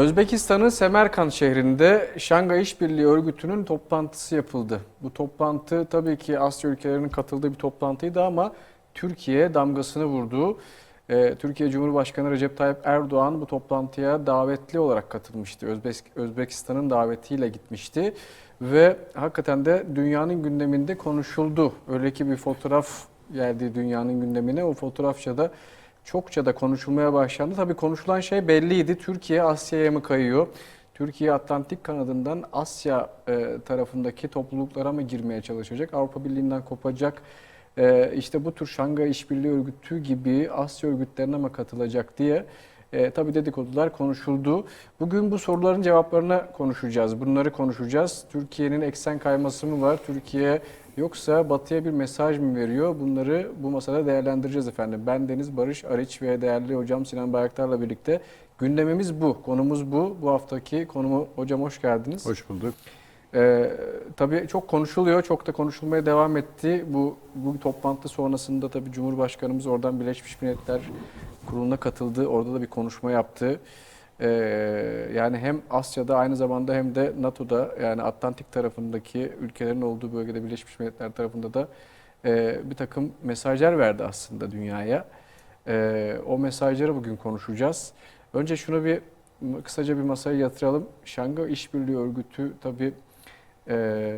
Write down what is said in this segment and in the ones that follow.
Özbekistan'ın Semerkant şehrinde Şangay İşbirliği Örgütü'nün toplantısı yapıldı. Bu toplantı tabii ki Asya ülkelerinin katıldığı bir toplantıydı ama Türkiye damgasını vurdu. Ee, Türkiye Cumhurbaşkanı Recep Tayyip Erdoğan bu toplantıya davetli olarak katılmıştı. Özbek, Özbekistan'ın davetiyle gitmişti ve hakikaten de dünyanın gündeminde konuşuldu. Öyle ki bir fotoğraf geldi dünyanın gündemine. O fotoğrafça da çokça da konuşulmaya başlandı. Tabii konuşulan şey belliydi. Türkiye Asya'ya mı kayıyor? Türkiye Atlantik kanadından Asya e, tarafındaki topluluklara mı girmeye çalışacak? Avrupa Birliği'nden kopacak? E, işte bu tür Şangay İşbirliği Örgütü gibi Asya örgütlerine mi katılacak diye e, tabii dedikodular konuşuldu. Bugün bu soruların cevaplarını konuşacağız. Bunları konuşacağız. Türkiye'nin eksen kayması mı var? Türkiye yoksa Batı'ya bir mesaj mı veriyor? Bunları bu masada değerlendireceğiz efendim. Ben Deniz Barış Ariç ve değerli hocam Sinan Bayraktar'la birlikte gündemimiz bu. Konumuz bu. Bu haftaki konumu hocam hoş geldiniz. Hoş bulduk. Ee, tabii çok konuşuluyor, çok da konuşulmaya devam etti. Bu bu toplantı sonrasında tabii Cumhurbaşkanımız oradan Birleşmiş Milletler Kurulu'na katıldı. Orada da bir konuşma yaptı. Ee, yani hem Asya'da aynı zamanda hem de NATO'da yani Atlantik tarafındaki ülkelerin olduğu bölgede Birleşmiş Milletler tarafında da e, bir takım mesajlar verdi aslında dünyaya. Ee, o mesajları bugün konuşacağız. Önce şunu bir kısaca bir masaya yatıralım. Şangay İşbirliği Örgütü tabii e,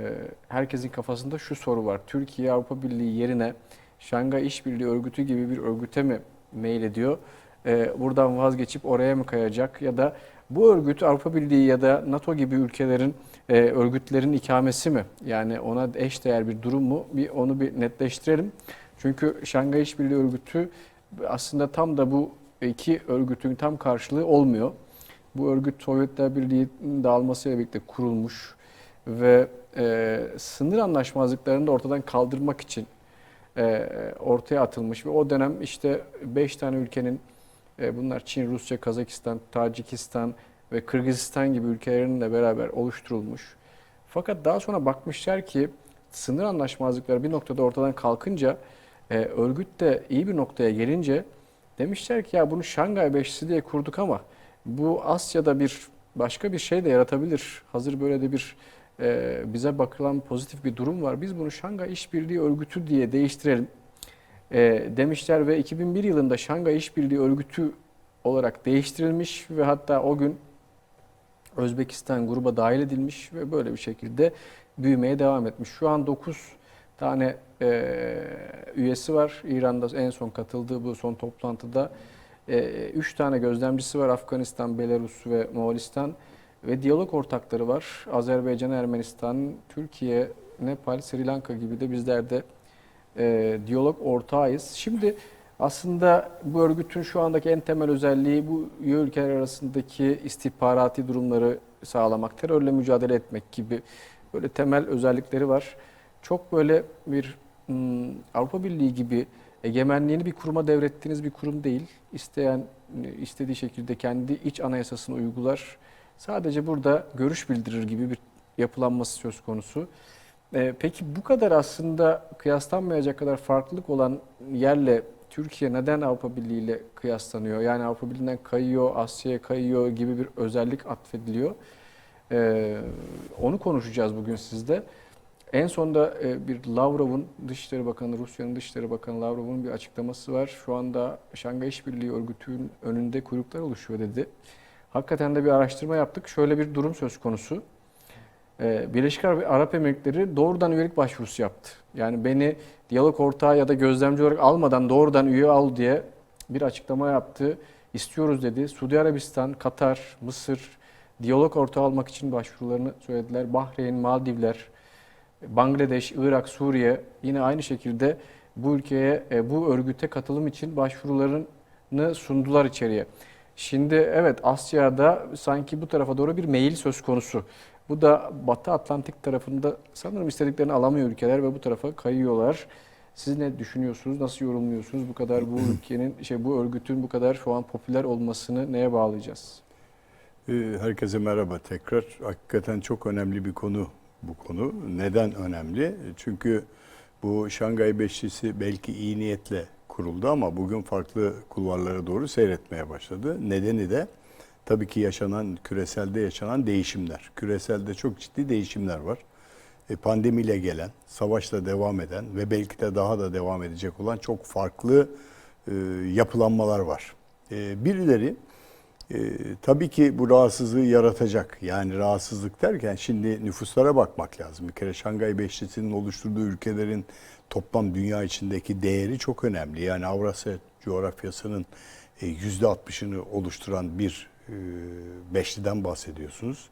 herkesin kafasında şu soru var. Türkiye Avrupa Birliği yerine Şangay İşbirliği Örgütü gibi bir örgüte mi meylediyor? E, buradan vazgeçip oraya mı kayacak? Ya da bu örgüt Avrupa Birliği ya da NATO gibi ülkelerin e, örgütlerin ikamesi mi? Yani ona eş değer bir durum mu? Bir onu bir netleştirelim. Çünkü Şangay İşbirliği Örgütü aslında tam da bu iki örgütün tam karşılığı olmuyor. Bu örgüt Sovyetler Birliği'nin dağılmasıyla birlikte kurulmuş ve e, sınır anlaşmazlıklarını da ortadan kaldırmak için e, ortaya atılmış ve o dönem işte 5 tane ülkenin e, bunlar Çin, Rusya, Kazakistan, Tacikistan ve Kırgızistan gibi ülkelerinle beraber oluşturulmuş. Fakat daha sonra bakmışlar ki sınır anlaşmazlıkları bir noktada ortadan kalkınca e, örgüt de iyi bir noktaya gelince demişler ki ya bunu Şangay Beşlisi diye kurduk ama bu Asya'da bir başka bir şey de yaratabilir. Hazır böyle de bir e, bize bakılan pozitif bir durum var. Biz bunu Şangay İşbirliği Örgütü diye değiştirelim e, demişler ve 2001 yılında Şangay İşbirliği Örgütü olarak değiştirilmiş ve hatta o gün Özbekistan gruba dahil edilmiş ve böyle bir şekilde büyümeye devam etmiş. Şu an 9 tane e, üyesi var. İran'da en son katıldığı bu son toplantıda 3 tane gözlemcisi var. Afganistan, Belarus ve Moğolistan ve diyalog ortakları var. Azerbaycan, Ermenistan, Türkiye, Nepal, Sri Lanka gibi de bizler de e, diyalog ortağıyız. Şimdi aslında bu örgütün şu andaki en temel özelliği bu üye ülkeler arasındaki istihbarati durumları sağlamak, terörle mücadele etmek gibi böyle temel özellikleri var. Çok böyle bir hmm, Avrupa Birliği gibi egemenliğini bir kuruma devrettiğiniz bir kurum değil. İsteyen istediği şekilde kendi iç anayasasını uygular. Sadece burada görüş bildirir gibi bir yapılanması söz konusu. Ee, peki bu kadar aslında kıyaslanmayacak kadar farklılık olan yerle Türkiye neden Avrupa Birliği ile kıyaslanıyor? Yani Avrupa Birliği'nden kayıyor, Asya'ya kayıyor gibi bir özellik atfediliyor. Ee, onu konuşacağız bugün sizde. En sonda e, bir Lavrov'un Dışişleri Bakanı, Rusya'nın Dışişleri Bakanı Lavrov'un bir açıklaması var. Şu anda Şangay İşbirliği Örgütü'nün önünde kuyruklar oluşuyor dedi. Hakikaten de bir araştırma yaptık. Şöyle bir durum söz konusu. Ee, Birleşik Arap Emirlikleri doğrudan üyelik başvurusu yaptı. Yani beni diyalog ortağı ya da gözlemci olarak almadan doğrudan üye al diye bir açıklama yaptı. İstiyoruz dedi. Suudi Arabistan, Katar, Mısır diyalog ortağı almak için başvurularını söylediler. Bahreyn, Maldivler, Bangladeş, Irak, Suriye yine aynı şekilde bu ülkeye, e, bu örgüte katılım için başvurularını sundular içeriye. Şimdi evet Asya'da sanki bu tarafa doğru bir meyil söz konusu. Bu da Batı Atlantik tarafında sanırım istediklerini alamıyor ülkeler ve bu tarafa kayıyorlar. Siz ne düşünüyorsunuz? Nasıl yorumluyorsunuz bu kadar bu ülkenin şey bu örgütün bu kadar şu an popüler olmasını neye bağlayacağız? Ee, Herkese merhaba tekrar. Hakikaten çok önemli bir konu bu konu. Neden önemli? Çünkü bu Şangay Beşlisi belki iyi niyetle kuruldu ama bugün farklı kulvarlara doğru seyretmeye başladı. Nedeni de tabii ki yaşanan, küreselde yaşanan değişimler. Küreselde çok ciddi değişimler var. E, pandemiyle gelen, savaşla devam eden ve belki de daha da devam edecek olan çok farklı e, yapılanmalar var. E, birileri e, tabii ki bu rahatsızlığı yaratacak. Yani rahatsızlık derken şimdi nüfuslara bakmak lazım. Bir kere Şangay Beşlisi'nin oluşturduğu ülkelerin toplam dünya içindeki değeri çok önemli. Yani Avrasya coğrafyasının e, yüzde 60'ını oluşturan bir e, beşliden bahsediyorsunuz.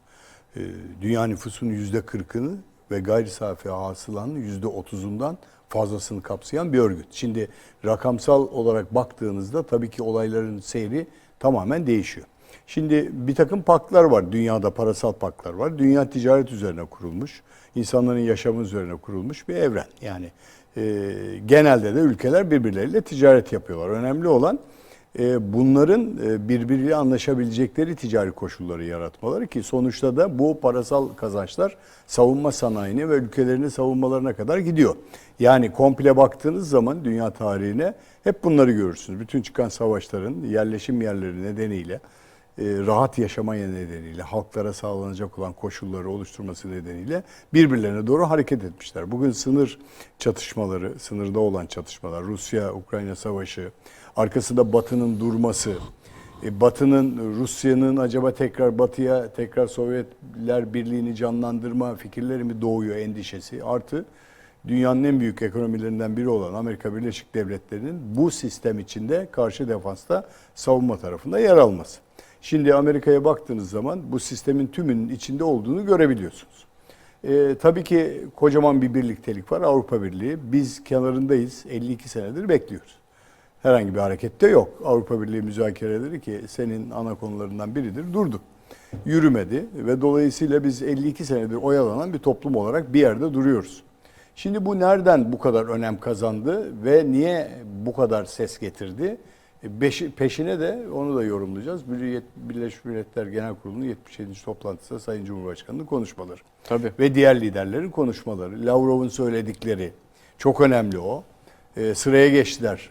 E, Dünya nüfusunun yüzde 40'ını ve gayri safi hasılanın yüzde 30'undan fazlasını kapsayan bir örgüt. Şimdi rakamsal olarak baktığınızda tabii ki olayların seyri tamamen değişiyor. Şimdi bir takım paklar var. Dünyada parasal paklar var. Dünya ticaret üzerine kurulmuş. insanların yaşamı üzerine kurulmuş bir evren. Yani e, genelde de ülkeler birbirleriyle ticaret yapıyorlar. Önemli olan e, bunların e, birbiriyle anlaşabilecekleri ticari koşulları yaratmaları ki sonuçta da bu parasal kazançlar savunma sanayine ve ülkelerini savunmalarına kadar gidiyor. Yani komple baktığınız zaman dünya tarihine hep bunları görürsünüz. Bütün çıkan savaşların yerleşim yerleri nedeniyle rahat yaşamaya nedeniyle, halklara sağlanacak olan koşulları oluşturması nedeniyle birbirlerine doğru hareket etmişler. Bugün sınır çatışmaları, sınırda olan çatışmalar, Rusya-Ukrayna savaşı, arkasında Batı'nın durması, e, Batı'nın, Rusya'nın acaba tekrar Batı'ya, tekrar Sovyetler Birliği'ni canlandırma fikirleri mi doğuyor endişesi, artı dünyanın en büyük ekonomilerinden biri olan Amerika Birleşik Devletleri'nin bu sistem içinde karşı defansta savunma tarafında yer alması. Şimdi Amerika'ya baktığınız zaman bu sistemin tümünün içinde olduğunu görebiliyorsunuz. Ee, tabii ki kocaman bir birliktelik var Avrupa Birliği. Biz kenarındayız 52 senedir bekliyoruz. Herhangi bir harekette yok. Avrupa Birliği müzakereleri ki senin ana konularından biridir durdu. Yürümedi ve dolayısıyla biz 52 senedir oyalanan bir toplum olarak bir yerde duruyoruz. Şimdi bu nereden bu kadar önem kazandı ve niye bu kadar ses getirdi? E, peşine de onu da yorumlayacağız. Birleşmiş Milletler Genel Kurulu'nun 77. toplantısında Sayın Cumhurbaşkanı'nın konuşmaları. Tabii. Ve diğer liderlerin konuşmaları. Lavrov'un söyledikleri çok önemli o. E, sıraya geçtiler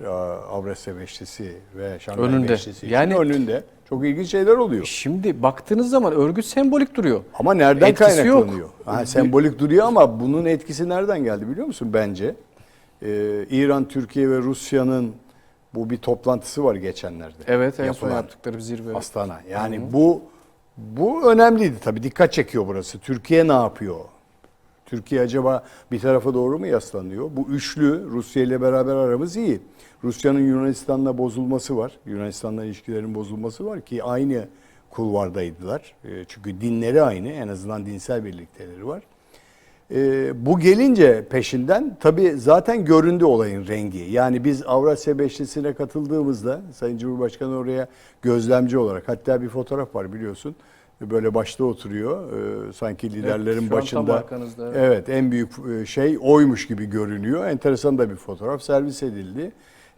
Avrasya Beşlisi ve Şanghay Önünde. Beşlisi. için. Yani- önünde. Çok ilginç şeyler oluyor. Şimdi baktığınız zaman örgüt sembolik duruyor. Ama nereden Etkisi yok. kaynaklanıyor? Ha, sembolik duruyor ama bunun etkisi nereden geldi biliyor musun bence? Ee, İran, Türkiye ve Rusya'nın bu bir toplantısı var geçenlerde. Evet en son Yapılan yaptıkları bir zirve. Astana. Yani bu bu önemliydi tabii. Dikkat çekiyor burası. Türkiye ne yapıyor? Türkiye acaba bir tarafa doğru mu yaslanıyor? Bu üçlü Rusya ile beraber aramız iyi. Rusya'nın Yunanistan'la bozulması var. Yunanistan'la ilişkilerin bozulması var ki aynı kulvardaydılar. E, Çünkü dinleri aynı. En azından dinsel birlikteleri var. E, bu gelince peşinden tabii zaten göründü olayın rengi. Yani biz Avrasya Beşlisi'ne katıldığımızda Sayın Cumhurbaşkanı oraya gözlemci olarak hatta bir fotoğraf var biliyorsun. Böyle başta oturuyor. E, sanki liderlerin tam başında. evet. Evet en büyük e, şey oymuş gibi görünüyor. Enteresan da bir fotoğraf servis edildi.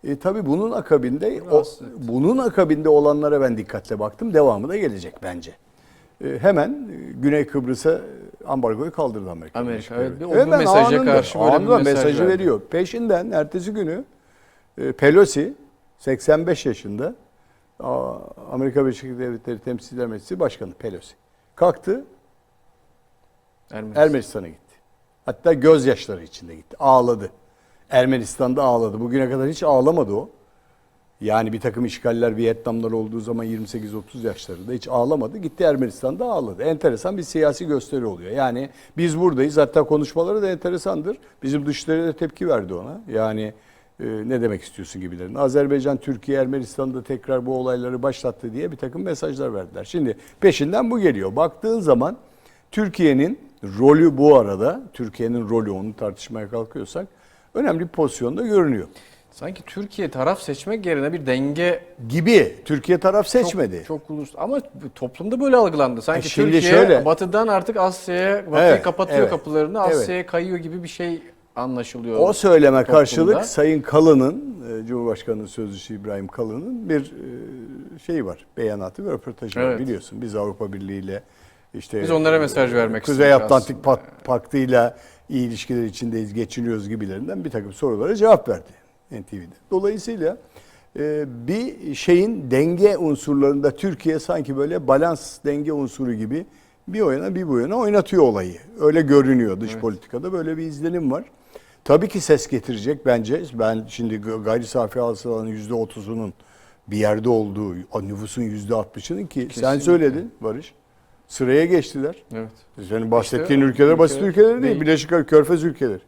E, tabii bunun akabinde o, bunun akabinde olanlara ben dikkatle baktım. Devamı da gelecek bence. E, hemen e, Güney Kıbrıs'a ambargoyu kaldırdı Amerika. Amerika, evet. Bir- o bu Hemen mesaja anında- karşı böyle bir anında mesaj mesajı verdi. veriyor. Peşinden ertesi günü e, Pelosi 85 yaşında a, Amerika Birleşik Devletleri Temsilciler Meclisi Başkanı Pelosi kalktı Ermenistan. Ermenistan'a gitti. Hatta gözyaşları içinde gitti. Ağladı. Ermenistan'da ağladı. Bugüne kadar hiç ağlamadı o. Yani bir takım işgaller Vietnamlar olduğu zaman 28-30 yaşlarında hiç ağlamadı. Gitti Ermenistan'da ağladı. Enteresan bir siyasi gösteri oluyor. Yani biz buradayız. Hatta konuşmaları da enteresandır. Bizim dışişleri de tepki verdi ona. Yani e, ne demek istiyorsun gibilerin. Azerbaycan, Türkiye, Ermenistan'da tekrar bu olayları başlattı diye bir takım mesajlar verdiler. Şimdi peşinden bu geliyor. Baktığın zaman Türkiye'nin rolü bu arada, Türkiye'nin rolü onu tartışmaya kalkıyorsak önemli bir pozisyonda görünüyor. Sanki Türkiye taraf seçmek yerine bir denge Gibi. Türkiye taraf seçmedi. Çok, çok ulus ama toplumda böyle algılandı. Sanki E şimdi Türkiye şöyle- batıdan artık Asya'ya, batıya Evet, kapatıyor evet, kapılarını, evet. Asya'ya kayıyor gibi bir şey anlaşılıyor. O söyleme toplumda. karşılık Sayın Kalın'ın, e, Cumhurbaşkanı Sözcüsü İbrahim Kalın'ın bir e, şeyi var, beyanatı ve röportajı var Evet. biliyorsun. Biz Avrupa Birliği ile işte Biz onlara mesaj vermek Kuzey Atlantik aslında. Pak- Paktı'yla iyi ilişkiler içindeyiz, geçiniyoruz gibilerinden bir takım sorulara cevap verdi NTV'de. Dolayısıyla e, bir şeyin denge unsurlarında Türkiye sanki böyle balans denge unsuru gibi bir o yana bir bu yana oynatıyor olayı. Öyle görünüyor dış Evet. politikada böyle bir izlenim var. Tabii ki ses getirecek bence. Ben şimdi gayri safi hasılanın yüzde otuzunun bir yerde olduğu, nüfusun yüzde altmışının ki sen Kesinlikle. söyledin Barış. Sıraya geçtiler. Evet. Senin bahsettiğin İşte ülkeler basit ülkeler değil. değil. Birleşik Arap Körfez ülkeleri.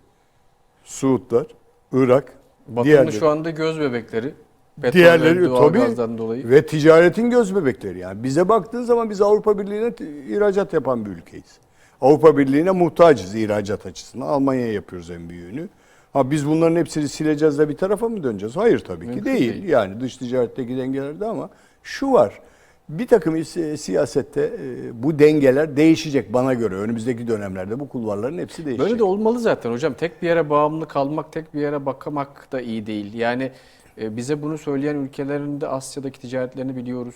Suudlar, Irak, Batı'nın Diğerleri. şu anda göz bebekleri. Petrol Diğerleri, tabii. dolayı. ve ticaretin göz bebekleri. Yani bize baktığın zaman biz Avrupa Birliği'ne ihracat yapan bir ülkeyiz. Avrupa Birliği'ne muhtacız ihracat açısından. Almanya'ya yapıyoruz en büyüğünü. Ha biz bunların hepsini sileceğiz de bir tarafa mı döneceğiz? Hayır tabii ki Mümkün değil. değil. Yani dış ticaretteki dengelerde ama şu var. Bir takım si- siyasette e, bu dengeler değişecek bana göre. Önümüzdeki dönemlerde bu kulvarların hepsi değişecek. Böyle de olmalı zaten hocam. Tek bir yere bağımlı kalmak, tek bir yere bakamak da iyi değil. Yani e, bize bunu söyleyen ülkelerin de Asya'daki ticaretlerini biliyoruz.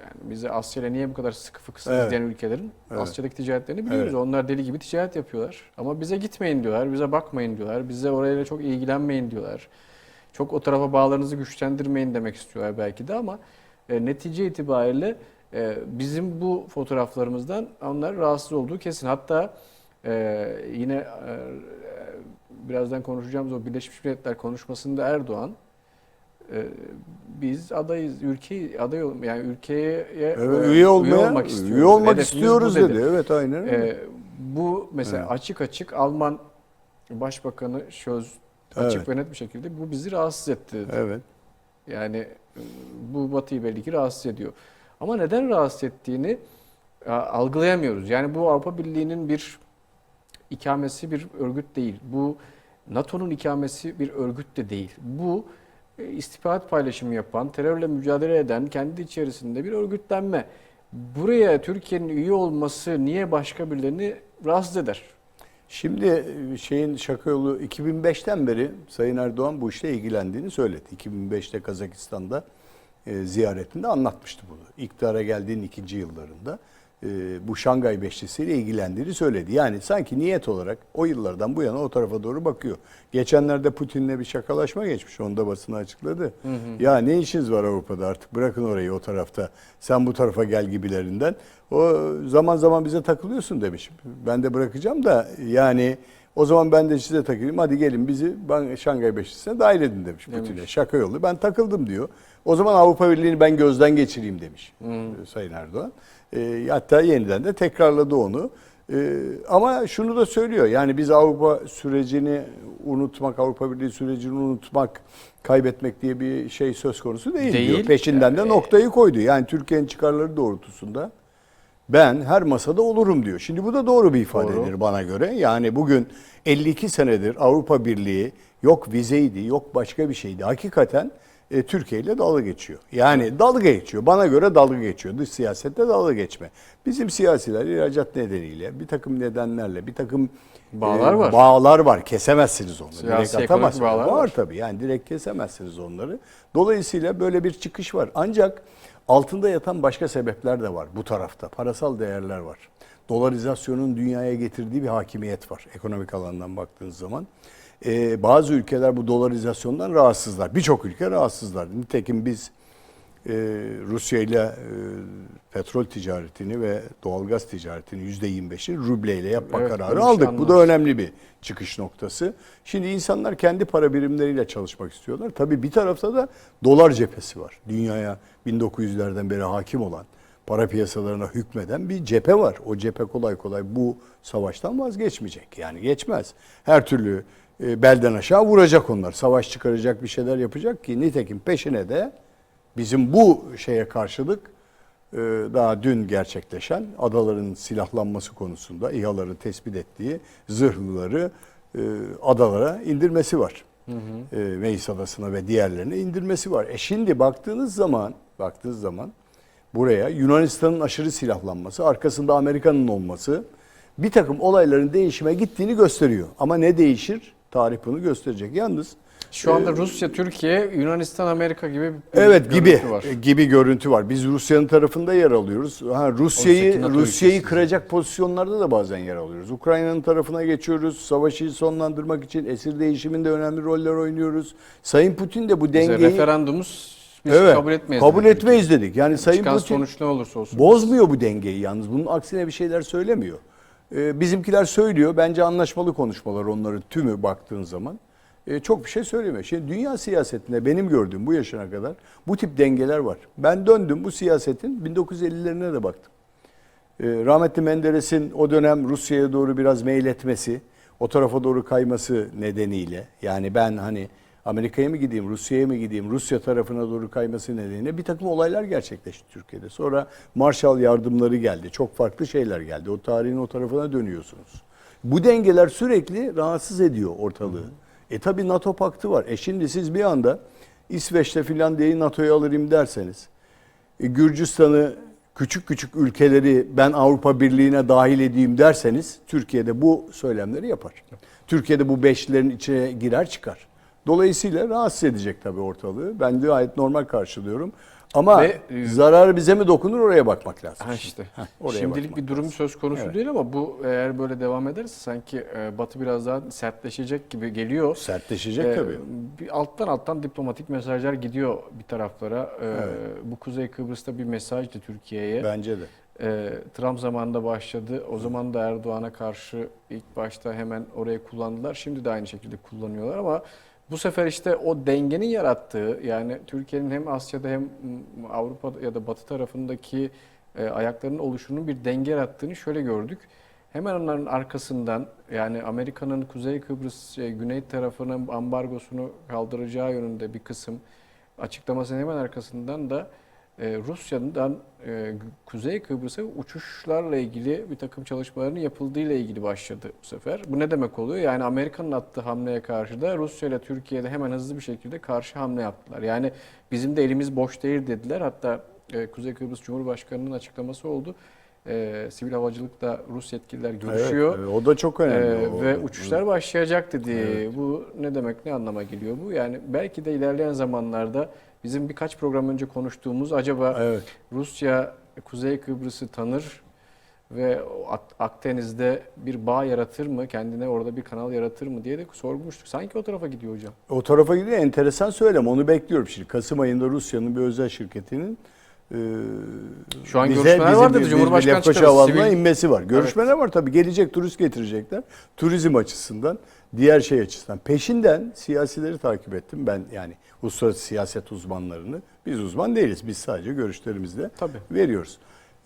Yani bize Asya ile niye bu kadar sıkı fıkı Evet. diyen ülkelerin Evet. Asya'daki ticaretlerini biliyoruz. Evet. Onlar deli gibi ticaret yapıyorlar. Ama bize gitmeyin diyorlar, bize bakmayın diyorlar, bize orayla çok ilgilenmeyin diyorlar. Çok o tarafa bağlarınızı güçlendirmeyin demek istiyorlar belki de ama e, netice itibariyle e, bizim bu fotoğraflarımızdan onlar rahatsız olduğu kesin. Hatta e, yine e, birazdan konuşacağımız o Birleşmiş Milletler konuşmasında Erdoğan e, biz adayız, ülke aday ol- yani ülkeye Evet, e, üye olmaya, üye olmak istiyoruz. olmak Hedefimiz istiyoruz dedi. Evet aynen öyle. e, bu mesela Evet. açık açık Alman Başbakanı Scholz açık Evet. ve net bir şekilde bu bizi rahatsız etti. dedi. evet. Yani bu Batı'yı belli ki rahatsız ediyor. Ama neden rahatsız ettiğini algılayamıyoruz. Yani bu Avrupa Birliği'nin bir ikamesi bir örgüt değil. Bu NATO'nun ikamesi bir örgüt de değil. Bu e, istihbarat paylaşımı yapan, terörle mücadele eden kendi içerisinde bir örgütlenme. Buraya Türkiye'nin üye olması niye başka birilerini rahatsız eder? Şimdi e, şeyin şaka yolu 2005'ten beri Sayın Erdoğan bu işle ilgilendiğini söyledi. 2005'te Kazakistan'da e, ziyaretinde anlatmıştı bunu. İktidara geldiğinin ikinci yıllarında e, bu Şangay Beşlisi'yle ilgilendiğini söyledi. Yani sanki niyet olarak o yıllardan bu yana o tarafa doğru bakıyor. Geçenlerde Putin'le bir şakalaşma geçmiş. Onu da basına açıkladı. Ya ne işiniz var Avrupa'da artık bırakın orayı o tarafta. Sen bu tarafa gel gibilerinden. O zaman zaman bize takılıyorsun demiş. Ben de bırakacağım da yani o zaman ben de size takılayım. Hadi gelin bizi ben Şangay Beşlisi'ne dahil edin demiş Demiş. Putin'e. Şaka yolu. Ben takıldım diyor. O zaman Avrupa Birliği'ni ben gözden geçireyim demiş e, Sayın Erdoğan. E, hatta yeniden de tekrarladı onu. E, ama şunu da söylüyor. Yani biz Avrupa sürecini unutmak, Avrupa Birliği sürecini unutmak, kaybetmek diye bir şey söz konusu değil, Değil. diyor. Peşinden de Yani- noktayı koydu. Yani Türkiye'nin çıkarları doğrultusunda ben her masada olurum diyor. Şimdi bu da doğru bir ifadedir Doğru. bana göre. Yani bugün 52 senedir Avrupa Birliği yok vizeydi, yok başka bir şeydi. Hakikaten e, Türkiye ile dalga geçiyor. Yani dalga geçiyor. Bana göre dalga geçiyor. Dış siyasette dalga geçme. Bizim siyasiler ihracat nedeniyle, bir takım nedenlerle, bir takım e, Bağlar var. Bağlar var. Kesemezsiniz onları. Siyasi, direkt atamazsınız. bağlar var, var. tabii. Yani direkt kesemezsiniz onları. Dolayısıyla böyle bir çıkış var. Ancak altında yatan başka sebepler de var bu tarafta. Parasal değerler var. Dolarizasyonun dünyaya getirdiği bir hakimiyet var ekonomik alandan baktığınız zaman. Ee, bazı ülkeler bu dolarizasyondan rahatsızlar. Birçok ülke rahatsızlar. Nitekim biz e, Rusya ile e, petrol ticaretini ve doğalgaz ticaretini %25'ini rubleyle yapma Evet, kararı aldık. Bu da önemli bir çıkış noktası. Şimdi insanlar kendi para birimleriyle çalışmak istiyorlar. Tabii bir tarafta da dolar cephesi var. Dünyaya 1900'lerden beri hakim olan, para piyasalarına hükmeden bir cephe var. O cephe kolay kolay bu savaştan vazgeçmeyecek. Yani geçmez. Her türlü e, belden aşağı vuracak onlar. Savaş çıkaracak bir şeyler yapacak ki nitekim peşine de bizim bu şeye karşılık e, daha dün gerçekleşen adaların silahlanması konusunda İHA'ların tespit ettiği zırhlıları e, adalara indirmesi var. E, Meis Adası'na ve diğerlerine indirmesi var. E şimdi baktığınız zaman, baktığınız zaman buraya Yunanistan'ın aşırı silahlanması, arkasında Amerika'nın olması bir takım olayların değişime gittiğini gösteriyor. Ama ne değişir? Tarih bunu gösterecek. Yalnız Şu anda Rusya, Türkiye, Yunanistan, Amerika gibi bir Evet gibi var. e, gibi görüntü var. Biz Rusya'nın tarafında yer alıyoruz. Ha Rusya'yı Rusya'yı kıracak pozisyonlarda da bazen yer alıyoruz. Ukrayna'nın tarafına geçiyoruz. Savaşı sonlandırmak için esir değişiminde önemli roller oynuyoruz. Sayın Putin de bu dengeyi referandumu Biz evet. kabul etmeyiz. Kabul dedi etmeyiz dedik. Yani Sayın Çıkan Putin sonuç ne olursa olsun. bozmuyor bu dengeyi yalnız. Bunun aksine bir şeyler söylemiyor. Ee, bizimkiler söylüyor. Bence anlaşmalı konuşmalar onları tümü baktığın zaman. Ee, çok bir şey söylemiyor. Şimdi dünya siyasetinde benim gördüğüm bu yaşına kadar bu tip dengeler var. Ben döndüm bu siyasetin 1950'lerine de baktım. Ee, rahmetli Menderes'in o dönem Rusya'ya doğru biraz meyletmesi, o tarafa doğru kayması nedeniyle yani ben hani Amerika'ya mı gideyim, Rusya'ya mı gideyim, Rusya tarafına doğru kayması nedeniyle bir takım olaylar gerçekleşti Türkiye'de. Sonra Marshall yardımları geldi, çok farklı şeyler geldi. O tarihin o tarafına dönüyorsunuz. Bu dengeler sürekli rahatsız ediyor ortalığı. E tabi NATO paktı var. E şimdi siz bir anda İsveç'te Finlandiya'yı NATO'ya alırım derseniz, e, Gürcistan'ı küçük küçük ülkeleri ben Avrupa Birliği'ne dahil edeyim derseniz Türkiye'de bu söylemleri yapar. Türkiye'de bu beşlerin içine girer çıkar. Dolayısıyla rahatsız edecek tabii ortalığı. Ben de gayet normal karşılıyorum. Ama Ve, e, zararı bize mi dokunur oraya bakmak lazım. Ha işte. Heh, oraya Şimdilik bir durum lazım. söz konusu Evet. değil ama bu eğer böyle devam ederse sanki e, Batı biraz daha sertleşecek gibi geliyor. Sertleşecek Ee, tabii. Bir alttan alttan diplomatik mesajlar gidiyor bir taraflara. Ee, Bu Kuzey Kıbrıs'ta bir mesajdı Türkiye'ye. Bence de. Ee, Trump zamanında başladı. O zaman da Erdoğan'a karşı ilk başta hemen orayı kullandılar. Şimdi de aynı şekilde kullanıyorlar ama bu sefer işte o dengenin yarattığı yani Türkiye'nin hem Asya'da hem Avrupa ya da Batı tarafındaki e, ayaklarının oluşunun bir denge yarattığını şöyle gördük. Hemen onların arkasından yani Amerika'nın Kuzey Kıbrıs e, güney tarafının ambargosunu kaldıracağı yönünde bir kısım açıklamasının hemen arkasından da e, Rusya'dan e, Kuzey Kıbrıs'a uçuşlarla ilgili bir takım çalışmaların yapıldığıyla ilgili başladı bu sefer. Bu ne demek oluyor? Yani Amerika'nın attığı hamleye karşı da Rusya ile Türkiye'de hemen hızlı bir şekilde karşı hamle yaptılar. Yani bizim de elimiz boş değil dediler. Hatta e, Kuzey Kıbrıs Cumhurbaşkanı'nın açıklaması oldu. E, sivil havacılıkta Rus yetkililer görüşüyor. Evet, o da çok önemli. O- ve uçuşlar başlayacak dedi. Evet. Bu ne demek, ne anlama geliyor bu? Yani belki de ilerleyen zamanlarda bizim birkaç program önce konuştuğumuz acaba Evet. Rusya Kuzey Kıbrıs'ı tanır ve Akdeniz'de bir bağ yaratır mı, kendine orada bir kanal yaratır mı diye de sormuştuk. Sanki o tarafa gidiyor hocam. O tarafa gidiyor. Enteresan söylem. Onu bekliyorum şimdi. Kasım ayında Rusya'nın bir özel şirketinin e, Şu an bize- görüşmeler bizim var dedi. Cumhurbaşkanı sivil- inmesi var. Görüşmeler var tabii. Gelecek turist getirecekler. Turizm açısından, diğer şey açısından. Peşinden siyasileri takip ettim. Ben yani uluslararası siyaset uzmanlarını. Biz uzman değiliz. Biz sadece görüşlerimizle Tabii. veriyoruz.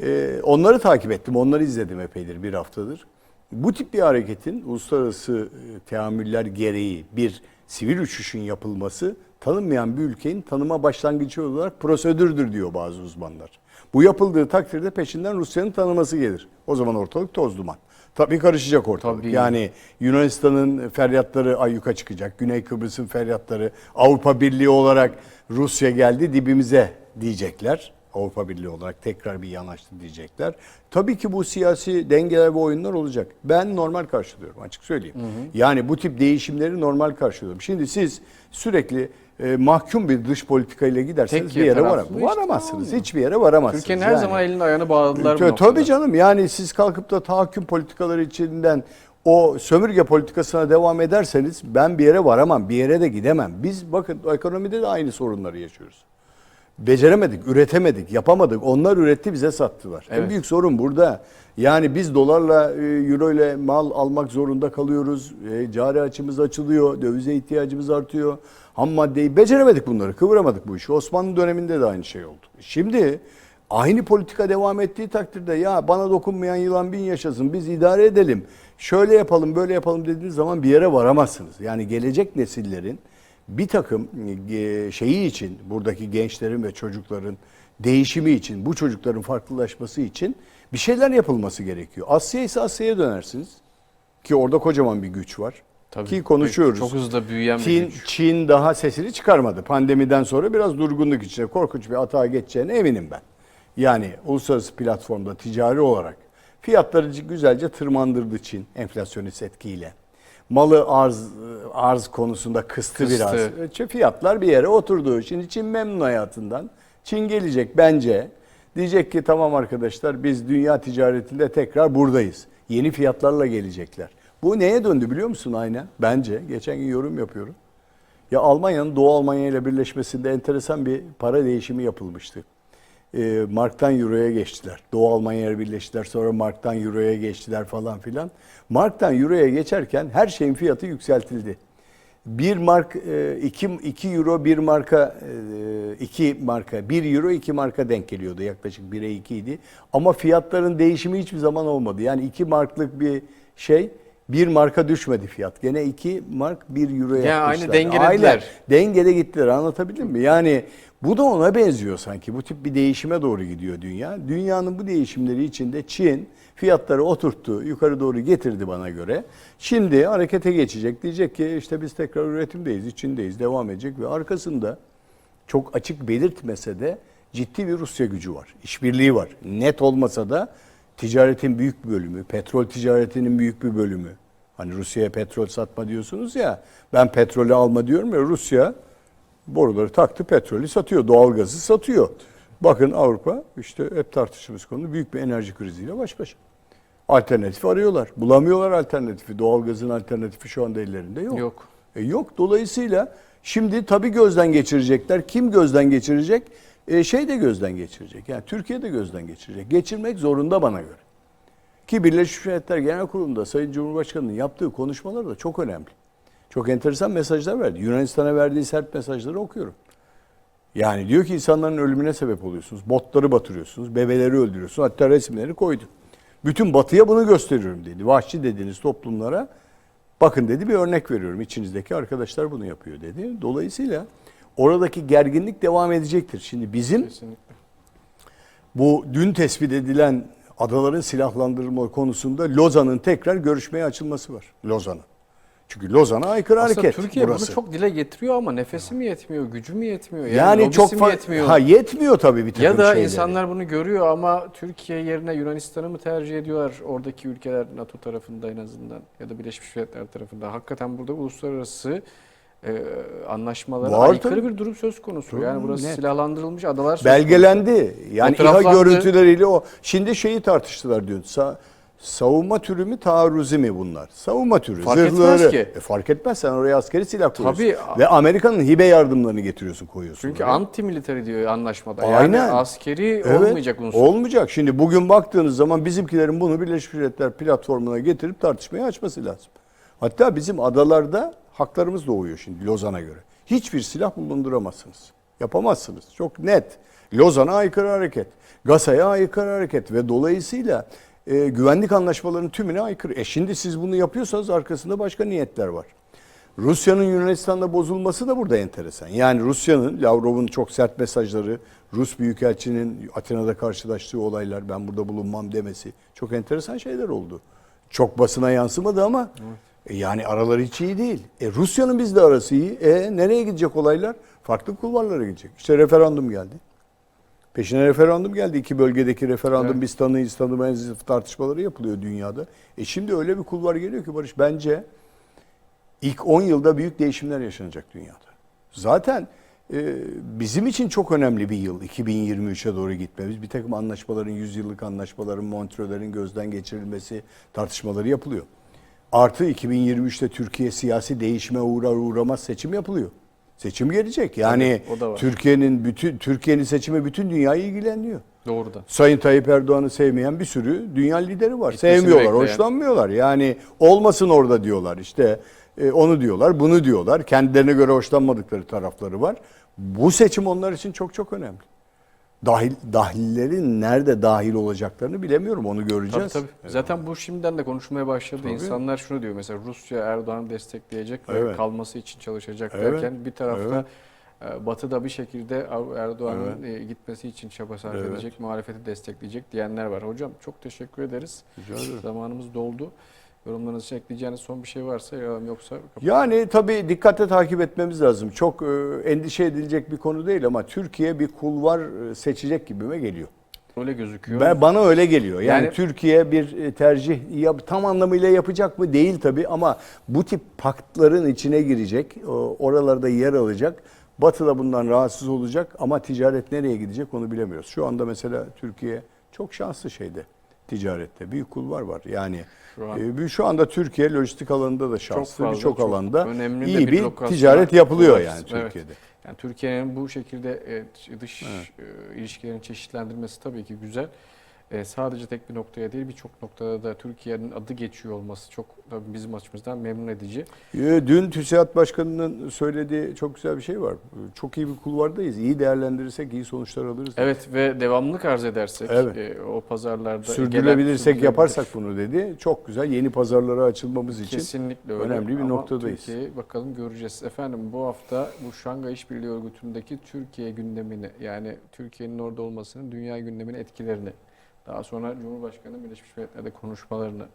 Ee, onları takip ettim. Onları izledim epeydir bir haftadır. Bu tip bir hareketin uluslararası e, teamüller gereği bir sivil uçuşun yapılması tanınmayan bir ülkenin tanıma başlangıcı olarak prosedürdür diyor bazı uzmanlar. Bu yapıldığı takdirde peşinden Rusya'nın tanıması gelir. O zaman ortalık toz duman. Tabii karışacak ortalık. Tabii. Yani Yunanistan'ın feryatları ayyuka çıkacak. Güney Kıbrıs'ın feryatları Avrupa Birliği olarak Rusya geldi dibimize diyecekler. Avrupa Birliği olarak tekrar bir yanaştı diyecekler. Tabii ki bu siyasi dengeler ve oyunlar olacak. Ben normal karşılıyorum açık söyleyeyim. Yani bu tip değişimleri normal karşılıyorum. Şimdi siz sürekli e, mahkum bir dış politikayla giderseniz Tek bir yere varam- varamazsınız. olmuyor. Hiçbir yere varamazsınız. Türkiye'nin her Yani. zaman elini ayağını bağladılar noktada. tabii canım yani siz kalkıp da tahakküm politikaları içinden o sömürge politikasına devam ederseniz ben bir yere varamam, bir yere de gidemem. Biz bakın ekonomide de aynı sorunları yaşıyoruz. Beceremedik, üretemedik, yapamadık. Onlar üretti bize sattılar. En Evet. büyük sorun burada. Yani biz dolarla, e, euro ile mal almak zorunda kalıyoruz. E, Cari açımız açılıyor, dövize ihtiyacımız artıyor. Ham maddeyi beceremedik bunları, kıvıramadık bu işi. Osmanlı döneminde de aynı şey oldu. Şimdi aynı politika devam ettiği takdirde ya bana dokunmayan yılan bin yaşasın, biz idare edelim. Şöyle yapalım, böyle yapalım dediğiniz zaman bir yere varamazsınız. Yani gelecek nesillerin bir takım e, şeyi için, buradaki gençlerin ve çocukların değişimi için, bu çocukların farklılaşması için bir şeyler yapılması gerekiyor. Asya ise Asya'ya dönersiniz. Ki orada kocaman bir güç var. Tabii. Ki konuşuyoruz. Çok hızlı büyüyen bir Çin, güç. Çin daha sesini çıkarmadı. Pandemiden sonra biraz durgunluk içinde korkunç bir atağa geçeceğine eminim ben. Yani uluslararası platformda ticari olarak fiyatları güzelce tırmandırdı Çin enflasyonist etkiyle. Malı arz arz konusunda kıstı, Kıstı. biraz. Fiyatlar bir yere oturdu. Şimdi Çin memnun hayatından. Çin gelecek bence. Diyecek ki tamam arkadaşlar biz dünya ticaretinde tekrar buradayız. Yeni fiyatlarla gelecekler. Bu neye döndü biliyor musun aynen? Bence geçen gün yorum yapıyorum. Ya Almanya'nın Doğu Almanya ile birleşmesinde enteresan bir para değişimi yapılmıştı. E, Mark'tan Euro'ya geçtiler. Doğu Almanya ile birleştiler. Sonra Mark'tan Euro'ya geçtiler falan filan. Mark'tan Euro'ya geçerken her şeyin fiyatı yükseltildi. 1 mark 2 2 euro 1 marka 2 marka 1 euro 2 marka denk geliyordu yaklaşık 1'e 2 idi. Ama fiyatların değişimi hiçbir zaman olmadı. Yani 2 marklık bir şey 1 marka düşmedi fiyat. Gene 2 mark 1 euroya Yani aynı yapmışlar. dengelediler. Aynen. Dengede gittiler anlatabildim mi? Yani bu da ona benziyor sanki. Bu tip bir değişime doğru gidiyor dünya. Dünyanın bu değişimleri içinde Çin fiyatları oturttu, yukarı doğru getirdi bana göre. Şimdi harekete geçecek. Diyecek ki işte biz tekrar üretimdeyiz, içindeyiz, devam edecek ve arkasında çok açık belirtmese de ciddi bir Rusya gücü var. İşbirliği var. Net olmasa da ticaretin büyük bir bölümü, petrol ticaretinin büyük bir bölümü. Hani Rusya'ya petrol satma diyorsunuz ya. Ben petrolü alma diyorum ya Rusya boruları taktı petrolü satıyor, doğalgazı satıyor. Bakın Avrupa işte hep tartıştığımız konu büyük bir enerji kriziyle baş başa. Alternatif arıyorlar. Bulamıyorlar alternatifi. Doğalgazın alternatifi şu anda ellerinde yok. Yok. E yok. Dolayısıyla şimdi tabii gözden geçirecekler. Kim gözden geçirecek? E şey de gözden geçirecek. Yani Türkiye de gözden geçirecek. Geçirmek zorunda bana göre. Ki Birleşmiş Milletler Genel Kurulu'nda Sayın Cumhurbaşkanı'nın yaptığı konuşmalar da çok önemli. Çok enteresan mesajlar verdi. Yunanistan'a verdiği sert mesajları okuyorum. Yani diyor ki insanların ölümüne sebep oluyorsunuz. Botları batırıyorsunuz. Bebeleri öldürüyorsunuz. Hatta resimleri koydu. Bütün batıya bunu gösteriyorum dedi. Vahşi dediğiniz toplumlara bakın dedi bir örnek veriyorum. İçinizdeki arkadaşlar bunu yapıyor dedi. Dolayısıyla oradaki gerginlik devam edecektir. Şimdi bizim Kesinlikle. bu dün tespit edilen adaların silahlandırılma konusunda Lozan'ın tekrar görüşmeye açılması var. Lozan'ın. Çünkü Lozan'a aykırı Aslında hareket Türkiye burası. bunu çok dile getiriyor ama nefesi mi yetmiyor, gücü mü yetmiyor? Yani, yani çok mi yetmiyor? ha yetmiyor tabii bir takım Ya da şeyleri. insanlar bunu görüyor ama Türkiye yerine Yunanistan'ı mı tercih ediyorlar oradaki ülkeler NATO tarafında en azından ya da Birleşmiş Milletler tarafında. Hakikaten burada uluslararası e, anlaşmalara Var aykırı tabii. bir durum söz konusu. Tabii, yani burası net. silahlandırılmış adalar söz belgelendi. Yani İHA görüntüleriyle o. Şimdi şeyi tartıştılar diyor. Sa- savunma türü mü taarruzi mi bunlar? Savunma türü. Fark etmez zırhları. ki. E, fark etmez sen oraya askeri silah koyuyorsun. Tabii. Ve Amerika'nın hibe yardımlarını getiriyorsun koyuyorsun. Çünkü oraya. anti military diyor anlaşmada. Aynen. Yani askeri Evet, olmayacak unsur. Olmayacak. Şimdi bugün baktığınız zaman bizimkilerin bunu Birleşmiş Milletler platformuna getirip tartışmaya açması lazım. Hatta bizim adalarda haklarımız doğuyor şimdi Lozan'a göre. Hiçbir silah bulunduramazsınız. Yapamazsınız. Çok net. Lozan'a aykırı hareket. GASA'ya aykırı hareket ve dolayısıyla e, güvenlik anlaşmalarının tümüne aykırı. E şimdi siz bunu yapıyorsanız arkasında başka niyetler var. Rusya'nın Yunanistan'da bozulması da burada enteresan. Yani Rusya'nın, Lavrov'un çok sert mesajları, Rus Büyükelçinin Atina'da karşılaştığı olaylar, ben burada bulunmam demesi çok enteresan şeyler oldu. Çok basına yansımadı ama e, yani araları hiç iyi değil. E, Rusya'nın bizle arası iyi. E, nereye gidecek olaylar? Farklı kulvarlara gidecek. İşte referandum geldi. Peşine referandum geldi. İki bölgedeki referandum Evet. biz tanıyız tanımayız tartışmaları yapılıyor dünyada. E şimdi öyle bir kulvar geliyor ki Barış bence ilk 10 yılda büyük değişimler yaşanacak dünyada. Zaten e, bizim için çok önemli bir yıl 2023'e doğru gitmemiz. Bir takım anlaşmaların, 100 yıllık anlaşmaların, Montreux'lerin gözden geçirilmesi tartışmaları yapılıyor. Artı 2023'te Türkiye siyasi değişime uğrar uğramaz seçim yapılıyor. Seçim gelecek. Yani da. Türkiye'nin bütün Türkiye'nin seçimi bütün dünyayı ilgileniyor. Doğrudan. Sayın Tayyip Erdoğan'ı sevmeyen bir sürü dünya lideri var. Gitmesini Sevmiyorlar, bekleyen. hoşlanmıyorlar. Yani olmasın orada diyorlar. İşte e, onu diyorlar, bunu diyorlar. Kendilerine göre hoşlanmadıkları tarafları var. Bu seçim onlar için çok çok önemli. Dahil dahillerin nerede dahil olacaklarını bilemiyorum. Onu Tabii göreceğiz. tabii. Zaten bu şimdiden de konuşmaya başladı. Tabii. İnsanlar şunu diyor mesela Rusya Erdoğan'ı destekleyecek ve Evet. kalması için çalışacak Evet. derken bir tarafta e, Batı da bir şekilde Erdoğan'ın e, gitmesi için çaba sarf Evet. edecek, muhalefeti destekleyecek diyenler var. Hocam çok teşekkür ederiz. Rica ederim. Zamanımız doldu. Yorumlarınızı ekleyeceğiniz son bir şey varsa yoksa Yani tabii dikkatle takip etmemiz lazım. Çok e, endişe edilecek bir konu değil ama Türkiye bir kulvar e, seçecek gibime geliyor. öyle gözüküyor. Ben bana öyle geliyor. Yani, Yani- Türkiye bir e, tercih yap, tam anlamıyla yapacak mı değil tabii ama bu tip paktların içine girecek, oralarda yer alacak. Batı da bundan rahatsız olacak ama ticaret nereye gidecek onu bilemiyoruz. Şu anda mesela Türkiye çok şanslı şeyde. Ticarette. Büyük kulvar var. Yani Şu an e, şu anda Türkiye lojistik alanında da şanslı. Birçok çok alanda iyi bir bir lokasyon ticaret yapılıyor var. yani Evet. Türkiye'de. Yani Türkiye'nin bu şekilde e, dış e, ilişkilerini çeşitlendirmesi tabii ki güzel. E, sadece tek bir noktaya değil birçok noktada da Türkiye'nin adı geçiyor olması çok tabii bizim açımızdan memnun edici. E, Dün TÜSİAD Başkanı'nın söylediği çok güzel bir şey var. Çok iyi bir kulvardayız. İyi değerlendirirsek iyi sonuçlar alırız. Evet ve devamlılık arz edersek Evet. e, o pazarlarda Sürdürülebilirsek yaparsak bunu dedi. Çok güzel yeni pazarlara açılmamız için. Kesinlikle öyle. önemli bir Ama noktadayız. Türkiye'yi bakalım göreceğiz. Efendim bu hafta bu Şangay İşbirliği Örgütü'ndeki Türkiye gündemini yani Türkiye'nin orada olmasının dünya gündemine etkilerini daha sonra Cumhurbaşkanı Birleşmiş Milletler'de konuşmalarını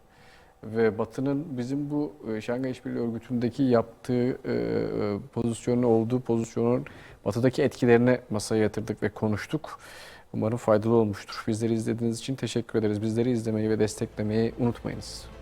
ve Batı'nın bizim bu e, Şangay İşbirliği Örgütü'ndeki yaptığı e, e, pozisyonu olduğu pozisyonun Batı'daki etkilerini masaya yatırdık ve konuştuk. Umarım faydalı olmuştur. Bizleri izlediğiniz için teşekkür ederiz. Bizleri izlemeyi ve desteklemeyi unutmayınız.